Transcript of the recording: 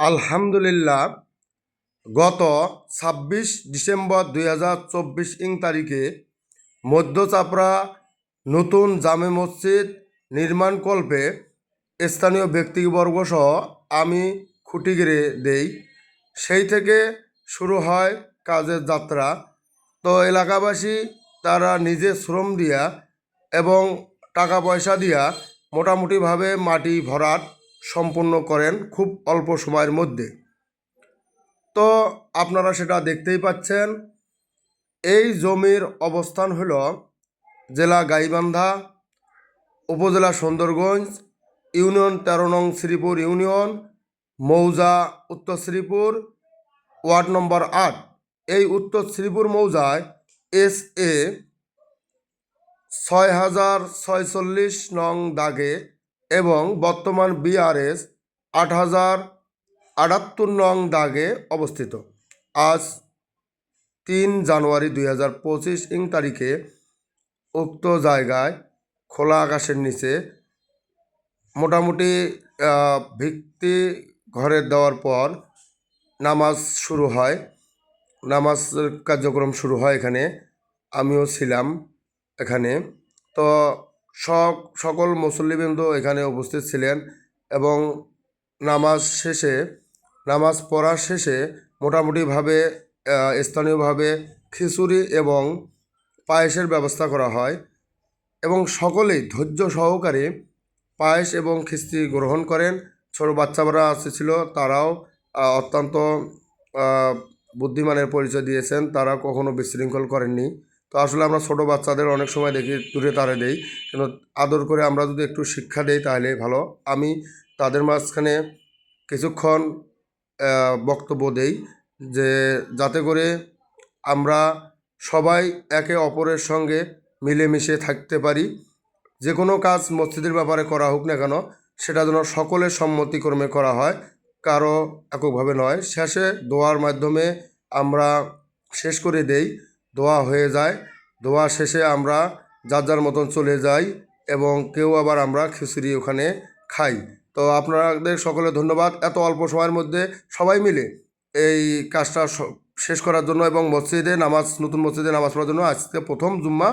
আলহামদুলিল্লাহ, গত ছাব্বিশ ডিসেম্বর দুই হাজার চব্বিশ ইং তারিখে মধ্যচাপড়া নতুন জামে মসজিদ নির্মাণকল্পে স্থানীয় ব্যক্তিবর্গ সহ আমি খুঁটি গেড়ে দেই। সেই থেকে শুরু হয় কাজের যাত্রা। তো এলাকাবাসী তারা নিজে শ্রম দিয়া এবং টাকা পয়সা দিয়া মোটামুটিভাবে মাটি ভরাট সম্পূর্ণ করেন খুব অল্প সময়ের মধ্যে। তো আপনারা সেটা দেখতেই পাচ্ছেন। এই জমির অবস্থান হল জেলা গাইবান্ধা, উপজেলা সুন্দরগঞ্জ, ইউনিয়ন তেরো নং শ্রীপুর ইউনিয়ন, মৌজা, উত্তর শ্রীপুর, ওয়ার্ড নম্বর আট। এই উত্তর শ্রীপুর মৌজায় এস এ ছয় হাজার ছয়চল্লিশ নং দাগে এবং বর্তমান বিআরএস আট হাজার আটাত্তর নং দাগে অবস্থিত। আজ তিন জানুয়ারি দুই হাজার পঁচিশ ইং তারিখে উক্ত জায়গায় খোলা আকাশের নিচে মোটামুটি ভিত্তি ঘরে দেওয়ার পর নামাজ শুরু হয়। নামাজ কার্যক্রম শুরু হয় এখানে। আমিও ছিলাম এখানে। তো সব সকল মুসল্লিবৃন্দ এখানে উপস্থিত ছিলেন এবং নামাজ শেষে, নামাজ পড়ার শেষে মোটামুটিভাবে স্থানীয়ভাবে খিচুড়ি এবং পায়েসের ব্যবস্থা করা হয় এবং সকলেই ধৈর্য সহকারে পায়েস এবং খিস্তি গ্রহণ করেন। ছোট বাচ্চারা ছিল তারাও অত্যন্ত বুদ্ধিমানের পরিচয় দিয়েছেন, তারা কখনো বিশৃঙ্খল করেননি। তো আসলে আমরা ছোটো বাচ্চাদের অনেক সময় দেখি, দূরে তারে দেই। কিন্তু আদর করে আমরা যদি একটু শিক্ষা দেই তাহলে ভালো। আমি তাদের মাঝখানে কিছুক্ষণ বক্তব্য দেই যে যাতে করে আমরা সবাই একে অপরের সঙ্গে মিলেমিশে থাকতে পারি। যে কোনো কাজ মসজিদের ব্যাপারে করা হোক না কেন, সেটা যেন সকলের সম্মতিক্রমে করা হয়, কারও এককভাবে নয়। শেষে দোয়ার মাধ্যমে আমরা শেষ করে দেই। দোয়া হয়ে যায়। দোয়া শেষে আমরা যার যার মতন চলে যাই এবং কেউ আবার আমরা খিচুড়ি ওখানে খাই। তো আপনাদের সকলে ধন্যবাদ। এত অল্প সময়ের মধ্যে সবাই মিলে এই কাজটা শেষ করার জন্য এবং মসজিদে নামাজ, নতুন মসজিদে নামাজ পড়ার জন্য আজকে প্রথম জুম্মা